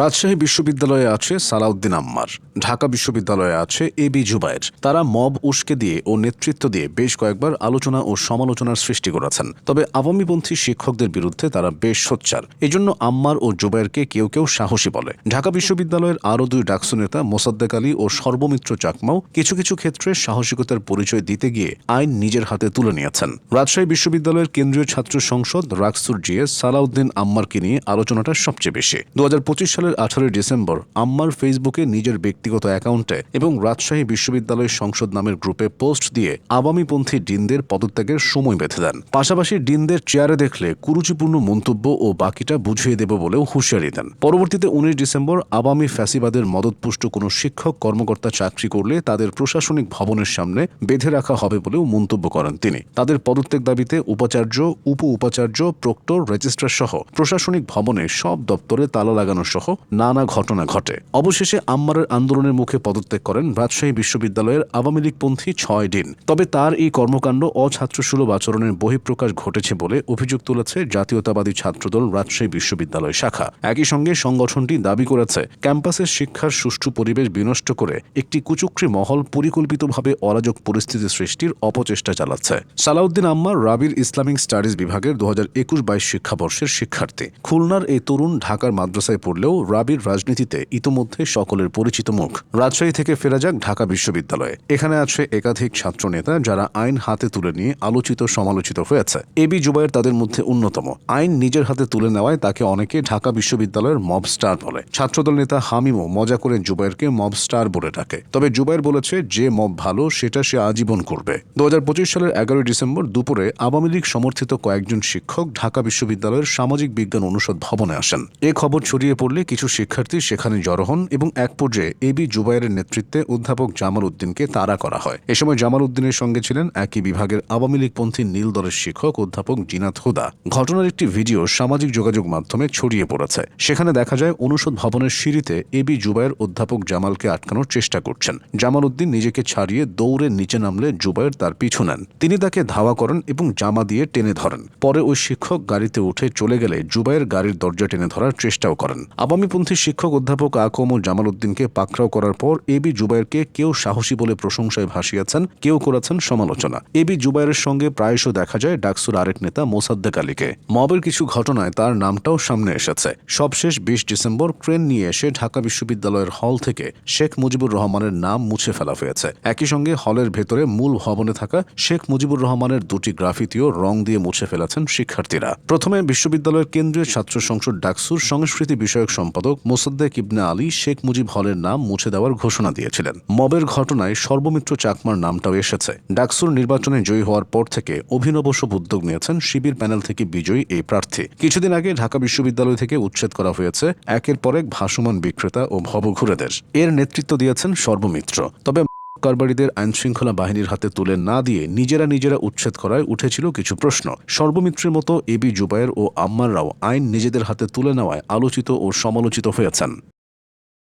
রাজশাহী বিশ্ববিদ্যালয়ে আছে সালাউদ্দিন আম্মার, ঢাকা বিশ্ববিদ্যালয়ে আছে এ বি জুবায়ের। তারা মব উস্কে দিয়ে ও নেতৃত্ব দিয়ে বেশ কয়েকবার আলোচনা ও সমালোচনার সৃষ্টি করেছেন। তবে আওয়ামীপন্থী শিক্ষকদের বিরুদ্ধে তারা বেশ সোচ্চার। এজন্য আম্মার ও জুবায়েরকে কেউ কেউ সাহসী বলে। ঢাকা বিশ্ববিদ্যালয়ের আরও দুই ডাকসু নেতা মোসাদ্দেক আলী ও সর্বমিত্র চাকমাও কিছু কিছু ক্ষেত্রে সাহসিকতার পরিচয় দিতে গিয়ে আইন নিজের হাতে তুলে নিয়েছেন। রাজশাহী বিশ্ববিদ্যালয়ের কেন্দ্রীয় ছাত্র সংসদ রাকসুর জিএস সালাউদ্দিন আম্মারকে নিয়ে আলোচনাটা সবচেয়ে বেশি। দু পঁচিশ সালের আঠারোই ডিসেম্বর আম্মার ফেসবুকে নিজের ব্যক্তিগত অ্যাকাউন্টে এবং রাজশাহী বিশ্ববিদ্যালয় সংসদ নামের গ্রুপে পোস্ট দিয়ে আওয়ামীপন্থী ডিনদের পদত্যাগের সময় বেঁধে দেন। পাশাপাশি ডিনদের চেয়ারে দেখলে কুরুচিপূর্ণ মন্তব্য ও বাকিটা বুঝিয়ে দেব বলেও হুঁশিয়ারি দেন। পরবর্তীতে উনিশ ডিসেম্বর আওয়ামী ফ্যাসিবাদের মদতপুষ্ট কোনো শিক্ষক, কর্মকর্তা চাকরি করলে তাদের প্রশাসনিক ভবনের সামনে বেঁধে রাখা হবে বলেও মন্তব্য করেন তিনি। তাদের পদত্যাগ দাবিতে উপাচার্য উপ উপাচার্য প্রক্টর রেজিস্ট্রার সহ প্রশাসনিক ভবনে সব দপ্তরে তালা লাগানো সহ নানা ঘটনা ঘটে। অবশেষে আম্মারের আন্দোলনের মুখে পদত্যাগ করেন রাজশাহী বিশ্ববিদ্যালয়ের আওয়ামী লীগপন্থী ছয় দিন। তবে তার এই কর্মকাণ্ড অছাত্রসুলভ আচরণের বহিঃপ্রকাশ ঘটেছে বলে অভিযোগ তুলেছে জাতীয়তাবাদী ছাত্রদল রাজশাহী বিশ্ববিদ্যালয় শাখা। একই সঙ্গে সংগঠনটি দাবি করেছে, ক্যাম্পাসের শিক্ষার সুষ্ঠু পরিবেশ বিনষ্ট করে একটি কুচক্রী মহল পরিকল্পিতভাবে অরাজক পরিস্থিতি সৃষ্টির অপচেষ্টা চালাচ্ছে। সালাউদ্দিন আম্মার রাবির ইসলামিক স্টাডিজ বিভাগের দু হাজার একুশ বাইশ শিক্ষাবর্ষের শিক্ষার্থী। খুলনার এই তরুণ ঢাকার মাদ্রাসায় পড়লেও রাবির রাজনীতিতে ইতোমধ্যে সকলের পরিচিত মুখ। রাজশাহী থেকে ফেরা যাক ঢাকা বিশ্ববিদ্যালয়ে। এখানে আছে একাধিক ছাত্রনেতা যারা আইন হাতে তুলে নিয়ে আলোচিত সমালোচিত হয়েছে। এবি জুবাইর তাদের মধ্যে অন্যতম। আইন নিজের হাতে তুলে নেওয়ায় তাকে অনেকে ঢাকা বিশ্ববিদ্যালয়ের মব স্টার বলে। ছাত্রদল নেতা হামিমও মজা করে জুবাইরকে মব স্টার বলে ডাকে। তবে জুবাইর বলেছে, যে মব ভালো, সেটা সে আজীবন করবে। দু হাজার পঁচিশ সালের এগারোই ডিসেম্বর দুপুরে আওয়ামী লীগ সমর্থিত কয়েকজন শিক্ষক ঢাকা বিশ্ববিদ্যালয়ের সামাজিক বিজ্ঞান অনুষদ ভবনে আসেন। এ খবর ছড়িয়ে পড়লে কিছু শিক্ষার্থী সেখানে জড়ো হন এবং এক পর্যায়ে এবি জুবাইরের নেতৃত্বে অধ্যাপক জামাল উদ্দিনকে তাড়া করা হয়। এ সময় জামাল উদ্দিনের সঙ্গে ছিলেন একই বিভাগের আওয়ামী লীগপন্থী নীল দলের শিক্ষক অধ্যাপক জিনাত হুদা। ঘটনার একটি ভিডিও সামাজিক যোগাযোগ মাধ্যমে ছড়িয়ে পড়েছে। সেখানে দেখা যায় অনুষদ ভবনের সিঁড়িতে এবি জুবাইর অধ্যাপক জামালকে আটকানোর চেষ্টা করছেন। জামাল উদ্দিন নিজেকে ছাড়িয়ে দৌড়ে নিচে নামলে জুবাইর তার পিছু নেন। তিনি তাকে ধাওয়া করেন এবং জামা দিয়ে টেনে ধরেন। পরে ওই শিক্ষক গাড়িতে উঠে চলে গেলে জুবাইর গাড়ির দরজা টেনে ধরার চেষ্টাও করেন। আওয়ামীপন্থী শিক্ষক অধ্যাপক আকম ও জামাল উদ্দিনকে পাকড়াও করার পর এবি জুবাইরকে কেউ সাহসী বলে প্রশংসায় ভাসিয়েছেন, কেউ করেছেন সমালোচনা। এবি জুবাইরের সঙ্গে প্রায়শ দেখা যায় ডাকসুর আরেক নেতা মোসাদ্দেক আলীকে। মবের কিছু ঘটনায় তার নামটাও সামনে এসেছে। সবশেষ বিশ ডিসেম্বর ট্রেন নিয়ে এসে ঢাকা বিশ্ববিদ্যালয়ের হল থেকে শেখ মুজিবুর রহমানের নাম মুছে ফেলা হয়েছে। একই সঙ্গে হলের ভেতরে মূল ভবনে থাকা শেখ মুজিবুর রহমানের দুটি গ্রাফিতিও রং দিয়ে মুছে ফেলেছেন শিক্ষার্থীরা। প্রথমে বিশ্ববিদ্যালয়ের কেন্দ্রীয় ছাত্র সংসদ ডাকসুর সংস্কৃতি বিষয়ক সম্পাদক মোসাদ্দেক ইবনে আলী শেখ মুজিব হলের নাম মুছে দেওয়ার ঘোষণা দিয়েছিলেন। মবের ঘটনায় সর্বমিত্র চাকমার নামটাও এসেছে। ডাকসুর নির্বাচনে জয়ী হওয়ার পর থেকে অভিনব সব উদ্যোগ নিয়েছেন শিবির প্যানেল থেকে বিজয়ী এই প্রার্থী। কিছুদিন আগে ঢাকা বিশ্ববিদ্যালয় থেকে উচ্ছেদ করা হয়েছে একের পর এক ভাসমান বিক্রেতা ও ভবঘুরেদের এর নেতৃত্ব দিয়েছেন সর্বমিত্র। তবে কারবারিদের আইনশৃঙ্খলা বাহিনীর হাতে তুলে না দিয়ে নিজেরা নিজেরা উচ্ছেদ করায় উঠেছিল কিছু প্রশ্ন। সর্বমিত্রের মতো এবি জুবায়ের ও আম্মাররাও আইন নিজেদের হাতে তুলে নেওয়ায় আলোচিত ও সমালোচিত হয়েছেন।